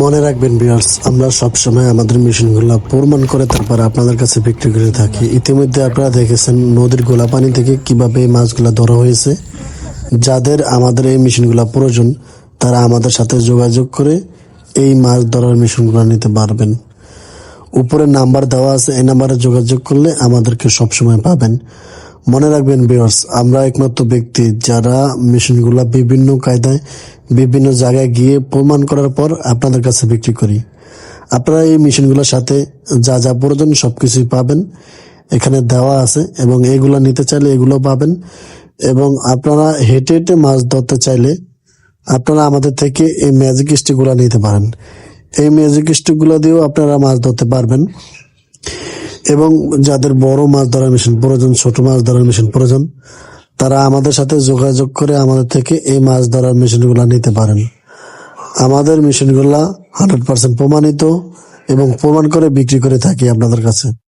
মনে রাখবেন বিয়ার্স আমরা সবসময় আমাদের মেশিনগুলো প্রমাণ করে তারপর আপনাদের কাছে বিক্রি করে থাকি। ইতিমধ্যে আপনারা দেখেছেন নদীর গোলা পানি থেকে কীভাবে এই মাছগুলো ধরা হয়েছে। যাদের আমাদের এই মেশিনগুলো প্রয়োজন, তারা আমাদের সাথে যোগাযোগ করে এই মাছ ধরার মেশিনগুলো নিতে পারবেন। উপরে নাম্বার দেওয়া আছে, এই নাম্বারে যোগাযোগ করলে আমাদেরকে সবসময় পাবেন। মনে রাখবেন বিয়ার্স আমরা একমাত্র ব্যক্তি যারা মেশিনগুলো বিভিন্ন কায়দায়, বিভিন্ন জায়গায় গিয়ে প্রমাণ করার পর আপনাদের কাছে বিক্রি করি। আপনারা এই মেশিনগুলোর সাথে যা যা প্রয়োজন সবকিছুই পাবেন। এখানে দেওয়া আছে এবং এগুলো নিতে চাইলে এগুলো পাবেন। এবং আপনারা হেঁটে হেঁটে মাছ ধরতে চাইলে আপনারা আমাদের থেকে এই ম্যাজিক স্টিকগুলো নিতে পারেন। এই ম্যাজিক স্টিকগুলো দিয়েও আপনারা মাছ ধরতে পারবেন। এবং যাদের বড় মাছ ধরার মেশিন প্রয়োজন, ছোট মাছ ধরার মেশিন প্রয়োজন, তারা আমাদের সাথে যোগাযোগ করে আমাদের থেকে এই মাছ ধরার মেশিনগুলো নিতে পারেন। আমাদের মেশিনগুলা হান্ড্রেড পার্সেন্ট প্রমাণিত এবং প্রমাণ করে বিক্রি করে থাকি আপনাদের কাছে।